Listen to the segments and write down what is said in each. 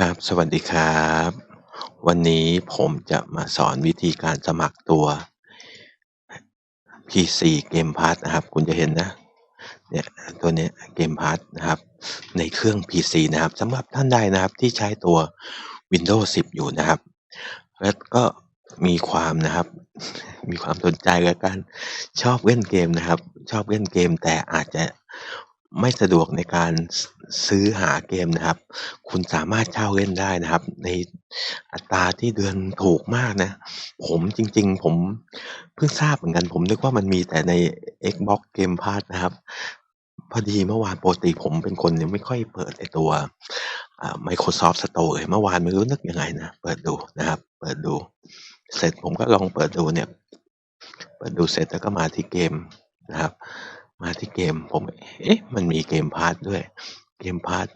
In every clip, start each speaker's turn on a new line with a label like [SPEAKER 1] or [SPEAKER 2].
[SPEAKER 1] ครับ สวัสดีครับ วันนี้ผมจะมาสอนวิธีการสมัครตัว PC Game Pass นะครับ คุณจะเห็นนะ เนี่ยตัวเนี้ย Game Pass นะครับ ในเครื่อง PC นะครับสำหรับท่านใดนะครับที่ใช้ตัว Windows 10 อยู่นะครับ แล้วก็มีความนะครับ มีความสนใจและการชอบเล่นเกมนะครับ ชอบเล่นเกมแต่อาจจะ ไม่สะดวกในการ ซ ซื้อหาเกมนะครับ คุณสามารถเช่าเล่นได้นะครับ ในอัตราที่เดือนถูกมากนะ ผมจริง ๆ ผมเพิ่งทราบเหมือนกัน ผมนึกว่ามันมีแต่ใน Xbox Game Pass นะครับ พอดีเมื่อวานปกติผมเป็นคนยังไม่ค่อยเปิดไอ้ตัว อ่า Microsoft Store เลย เมื่อวานไม่รู้นึกยังไงนะ เปิดดูนะครับ เปิดดู เสร็จผมก็ลองเปิดดูเนี่ย เปิดดูเสร็จแล้วก็มาที่เกมนะครับ มาที่เกมผม เอ๊ะ มันมี Game Pass ด้วย Game Pass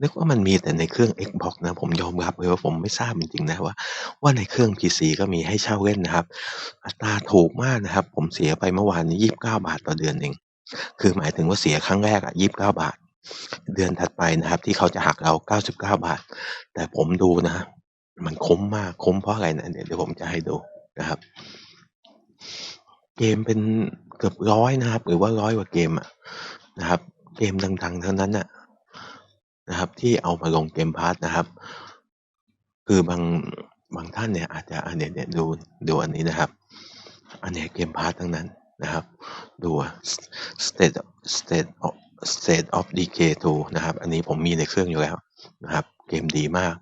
[SPEAKER 1] นึกว่ามันมีแต่ในเครื่อง Xbox นะ ผมยอมรับเลยว่าผมไม่ทราบจริงๆนะว่า ว่าในเครื่อง PC ก็มีให้เช่าเล่นนะครับ อัตราถูกมากนะครับ ผมเสียไปเมื่อวานนี้29บาทต่อเดือนเอง คือหมายถึงว่าเสียครั้งแรกอะ29บาท เดือนถัดไปนะครับ ที่เขาจะหักเรา99บาท แต่ผมดูนะ มันคุ้มมากคุ้มเพราะอะไรนะเดี๋ยเดี๋ยวผมจะให้ดูนะครับ เกมเป็นเกือบ100นะครับ หรือว่า100กว่าเกมอะนะครับ เกมดังๆทั้งนั้นน่ะนะครับ ที่เอามาลง Game Pass นะครับ คือบางบางท่านเนี่ยอาจจะอาเนี่ยเนี่ยดูดูอันนี้นะครับ อันเนี้ย Game Pass ทั้งนั้นนะครับ ดู State State of State of Decay 2นะครับ อันนี้ผมมีในเครื่องอยู่แล้วนะครับ เกมดีมาก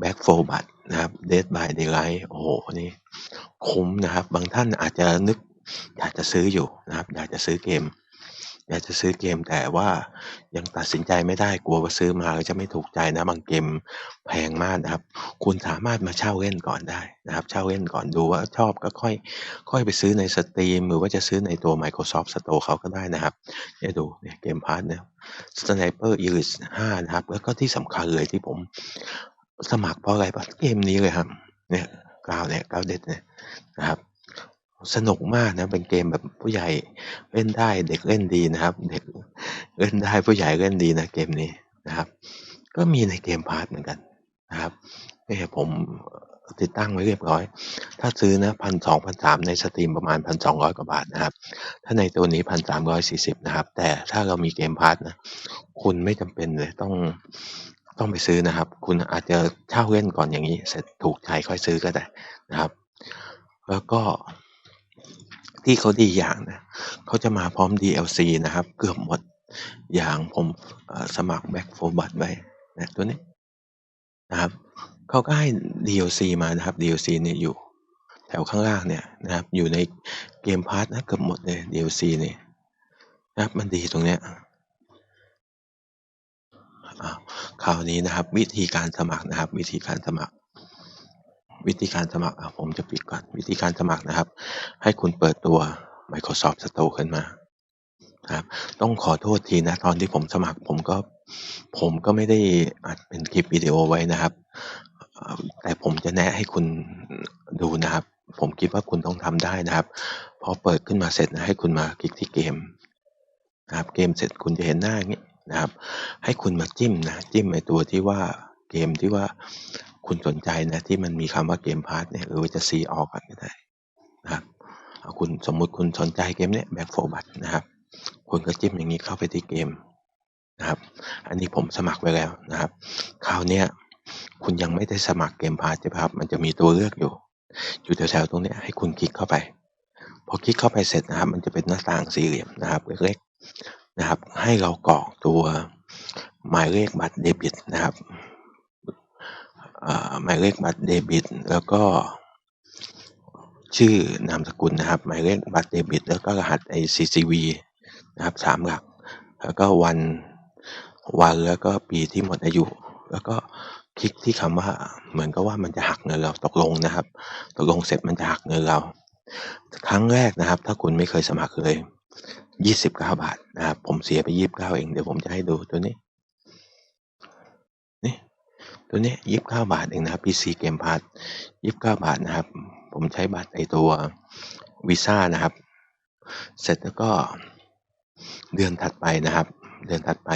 [SPEAKER 1] Back 4 Blood นะครับ Dead by Daylight โอ้โฮอันนี้คุ้มนะครับ บางท่านอาจจะนึก อยากจะซื้ออยู่นะครับ อยากจะซื้อเกม อยากจะซื้อเกมแต่ว่ายังตัดสินใจไม่ได้กลัวว่าซื้อมาแล้วจะไม่ถูกใจนะบางเกมแพงมากนะครับ คุณสามารถมาเช่าเล่นก่อนได้นะครับ เช่าเล่นก่อนดูว่าชอบก็ค่อย ค่อยไปซื้อในสตรีมหรือว่าจะซื้อในตัว Microsoft Store เขาก็ได้นะครับเนี่ยดูเนี่ย Game Pass เนี่ย Sniper Elite 5นะครับ แล้วก็ที่สำคัญเลยที่ผมสมัครเพราะอะไรเพราะเกมนี้เลยครับ เนี่ย Ground เนี่ย Grounded เนี่ยนะครับ สนุกมากนะ เป็นเกมแบบผู้ใหญ่เล่นได้ เด็กเล่นดีนะครับ เด็กเล่นได้ผู้ใหญ่เล่นดีนะเกมนี้นะครับ ก็มีใน Game Pass เหมือนกันนะครับเนี่ยผมติดตั้งไว้เรียบร้อย ถ้าซื้อนะ1,200 1,300ในสตรีมประมาณ1,200กว่าบาทนะครับ ถ้าในตัวนี้1,340นะครับ แต่ถ้าเรามี Game Pass นะ คุณไม่จำเป็นเลยต้องต้องไปซื้อนะครับ คุณอาจจะเช่าเล่นก่อนอย่างงี้ เสร็จถูกใจค่อยซื้อก็ได้นะครับ แล้วก็ ที่เขาดีอย่างนะเขาจะมาพร้อม DLC นะครับ เกือบหมดอย่างผมสมัคร Back 4 Blood ไว้นะตัวนี้นะครับเขาก็ให้ DLC มานะครับ DLC เนี่ยอยู่ แถวข้างล่างเนี่ยนะครับ อยู่ใน Game Pass นะเกือบหมดเลย DLC นี่นะครับมันดีตรงเนี้ยคราวนี้นะครับวิธีการสมัครนะครับ วิธีการสมัคร วิธีการสมัครผมจะปิดก่อนวิธีการสมัครนะครับ ให้คุณเปิดตัว Microsoft Store ขึ้นมาครับต้องขอโทษทีนะตอนที่ผมสมัครผมก็ผมก็ไม่ได้อัดเป็นคลิปวิดีโอไว้นะครับ แต่ผมจะแนะให้คุณดูนะครับ ผมคิดว่าคุณต้องทำได้นะครับพอเปิดขึ้นมาเสร็จนะให้คุณมาคลิกที่เกมนะครับเกมเสร็จคุณจะเห็นหน้าอย่างงี้นะครับ ให้คุณมาจิ้มนะจิ้มไอตัวที่ว่าเกมที่ว่า คุณสนใจนะที่มันมีคำว่า Game Pass เนี่ยหรือว่าจะ See All ก่อนก็ได้นะครับคุณสมมุติคุณสนใจเกมเนี้ย Back 4 Blood นะครับคุณก็จิ้มอย่างงี้เข้าไปที่เกมนะครับ อันนี้ผมสมัครไว้แล้วนะครับ คราวเนี้ยคุณยังไม่ได้สมัคร Game Pass ใช่เปล่าครับ มันจะมีตัวเลือกอยู่ อยู่แถวๆตรงนี้ให้คุณคลิกเข้าไป พอคลิกเข้าไปเสร็จนะครับ มันจะเป็นหน้าต่างสี่เหลี่ยมนะครับเล็กๆนะครับ ให้เรากรอกตัวหมายเลขบัตรเดบิตนะครับ หมายเลขบัตรเดบิต แล้วก็ ชื่อนามสกุลนะครับ หมายเลขบัตรเดบิต แล้วก็รหัสไอ CCV นะครับ3หลัก แล้วก็วันวันแล้วก็ปีที่หมดอายุ แล้วก็คลิกที่คำว่าเหมือนกับว่ามันจะหักเงินเราตกลงนะครับ ตกลงเสร็จมันจะหักเงินเรา ครั้งแรกนะครับ ถ้าคุณไม่เคยสมัครเลย 29 บาทนะครับ ผมเสียไป 29 เอง เดี๋ยวผมจะให้ดูตัวนี้ ตัวนี้ย29บาทเองนะครับ PC Game Pass 29บเก้าบาทนะครับ ผมใช้บัตรไอตัววีซานะครับ เสร็จแล้วก็เดือนถัดไปนะครับ เดือนถัดไป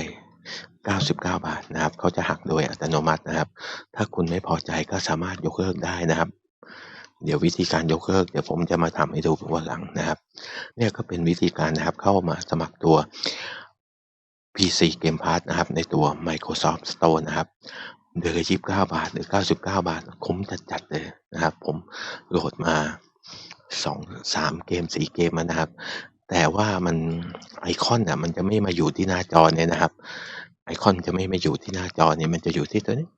[SPEAKER 1] 99 บาทนะครับ เขาจะหักโดยอัตโนมัตินะครับ ถ้าคุณไม่พอใจก็สามารถยกเลิกได้นะครับ เดี๋ยววิธีการยกเลิกเดี๋ยวผมจะมาทำให้ดูวันหลังนะครับ เนี่ยก็เป็นวิธีการนะครับเข้ามาสมัครตัว PC Game Pass นะครับ ในตัว Microsoft Store นะครับ เดือนละ29บาท หรือ99บาท คุ้มจัดๆเลยนะครับ ผมโหลดมาสองสามเกมสี่เกมนะครับ แต่ว่ามันไอคอนอะมันจะไม่มาอยู่ที่หน้าจอเนี่ยนะครับ ไอคอนจะไม่มาอยู่ที่หน้าจอเนี่ยมันจะอยู่ที่ตัวนี้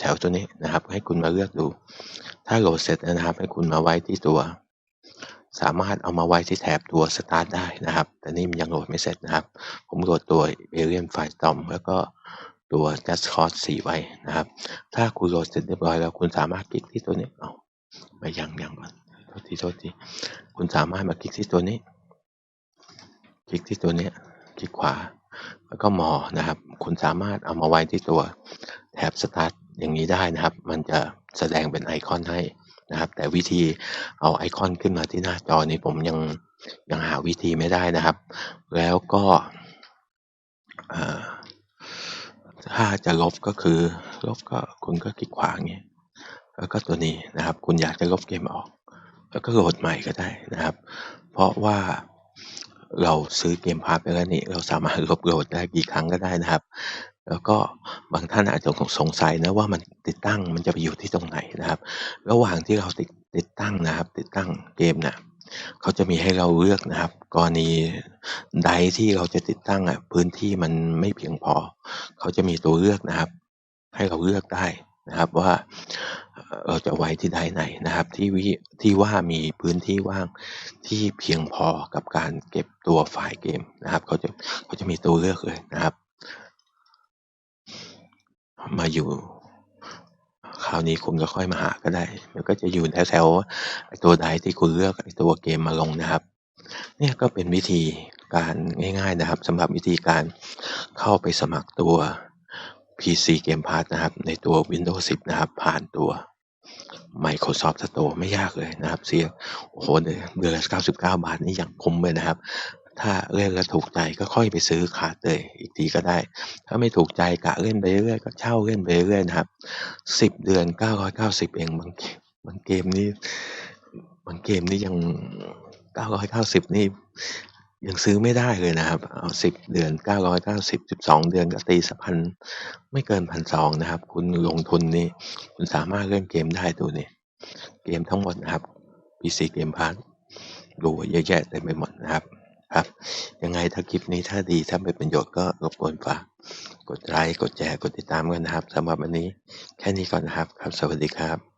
[SPEAKER 1] แถวๆตัวนี้นะครับ ให้คุณมาเลือกดู ถ้าโหลดเสร็จนะครับ ให้คุณมาไว้ที่ตัว สามารถเอามาไว้ที่แถบตัว Start ได้นะครับ แต่นี่มันยังโหลดไม่เสร็จนะครับ ผมโหลดตัว Alien Firestorm แล้วก็ ตัว Just Cause 4ไว้นะครับ ถ้าคุณโหลดเสร็จเรียบร้อยแล้วคุณสามารถคลิกที่ตัวนี้เอาไม่ยังยังก่อนโทษทีโทษทีคุณสามารถมาคลิกที่ตัวนี้ คลิกที่ตัวนี้คลิกขวา แล้วก็มอนะครับ คุณสามารถเอามาไว้ที่ตัวแถบ Start อย่างนี้ได้นะครับ มันจะแสดงเป็นไอคอนให้นะครับ แต่วิธีเอาไอคอนขึ้นมาที่หน้าจอนี้ผมยังยังหาวิธีไม่ได้นะครับ แล้วก็ ถ้าจะลบก็คือ ลบก็คุณก็คลิกขวาอย่างนี้แล้วก็ตัวนี้นะครับ คุณอยากจะลบเกมออก แล้วก็โหลดใหม่ก็ได้นะครับ เพราะว่าเราซื้อเกมพาร์ไปแล้วนี่เราสามารถลบโหลดได้กี่ครั้งก็ได้นะครับ แล้วก็บางท่านอาจจะสงสัยนะว่ามันติดตั้งมันจะไปอยู่ที่ตรงไหนนะครับ ระหว่างที่เราติดติดตั้งนะครับ ติดตั้งเกมนะ เขาจะมีให้เราเลือกนะครับ กรณีใดที่เราจะติดตั้งอะพื้นที่มันไม่เพียงพอ เขาจะมีตัวเลือกนะครับ ให้เราเลือกได้นะครับว่าเราจะไว้ที่ใดไหนนะครับ ที่วิที่ว่ามีพื้นที่ว่างที่เพียงพอกับการเก็บตัวไฟล์เกมนะครับ เขาจะเขาจะมีตัวเลือกเลยนะครับ มาอยู่ คราวนี้คุณก็ค่อยมาหาก็ได้ มันก็จะอยู่แถวๆตัวใดที่คุณเลือกตัวเกมมาลงนะครับ เนี่ยก็เป็นวิธีการง่าย ๆนะครับสำหรับวิธีการเข้าไปสมัครตัว PC Game Pass นะครับ ในตัว Windows 10 นะครับ ผ่านตัว Microsoft Store ไม่ยากเลยนะครับ เสียโอ้โหเดือนละ99 บาทนี่อย่างคุ้มเลยนะครับ ถ้าเล่นแล้วถูกใจก็ค่อยไปซื้อขาดเลยอีกทีก็ได้ ถ้าไม่ถูกใจกะเล่นไปเรื่อยก็เช่าเล่นไปเรื่อยนะครับ10เดือน990เก้าสิบเองบางบางเกมนี่บางเกมนี่ยัง990นี่ยังซื้อไม่ได้เลยนะครับ เอาสิบเดือนเก้าร้อยเก้าสิบสิบสองเดือนก็ตีสักพันไม่เกินพันสองนะครับ คุณลงทุนนี่คุณสามารถเล่นเกมได้ตัวนี้เกมทั้งหมดนะครับ PC เกมพาร์ดูเยอะแยะเต็มไปหมดนะครับ ครับ ยังไงถ้าคลิปนี้ถ้าดีถ้าเป็นประโยชน์ก็รบกวนฝากกดไลค์กดแชร์กดติดตามกันนะครับสำหรับวันนี้แค่นี้ก่อนนะครับครับ สวัสดีครับ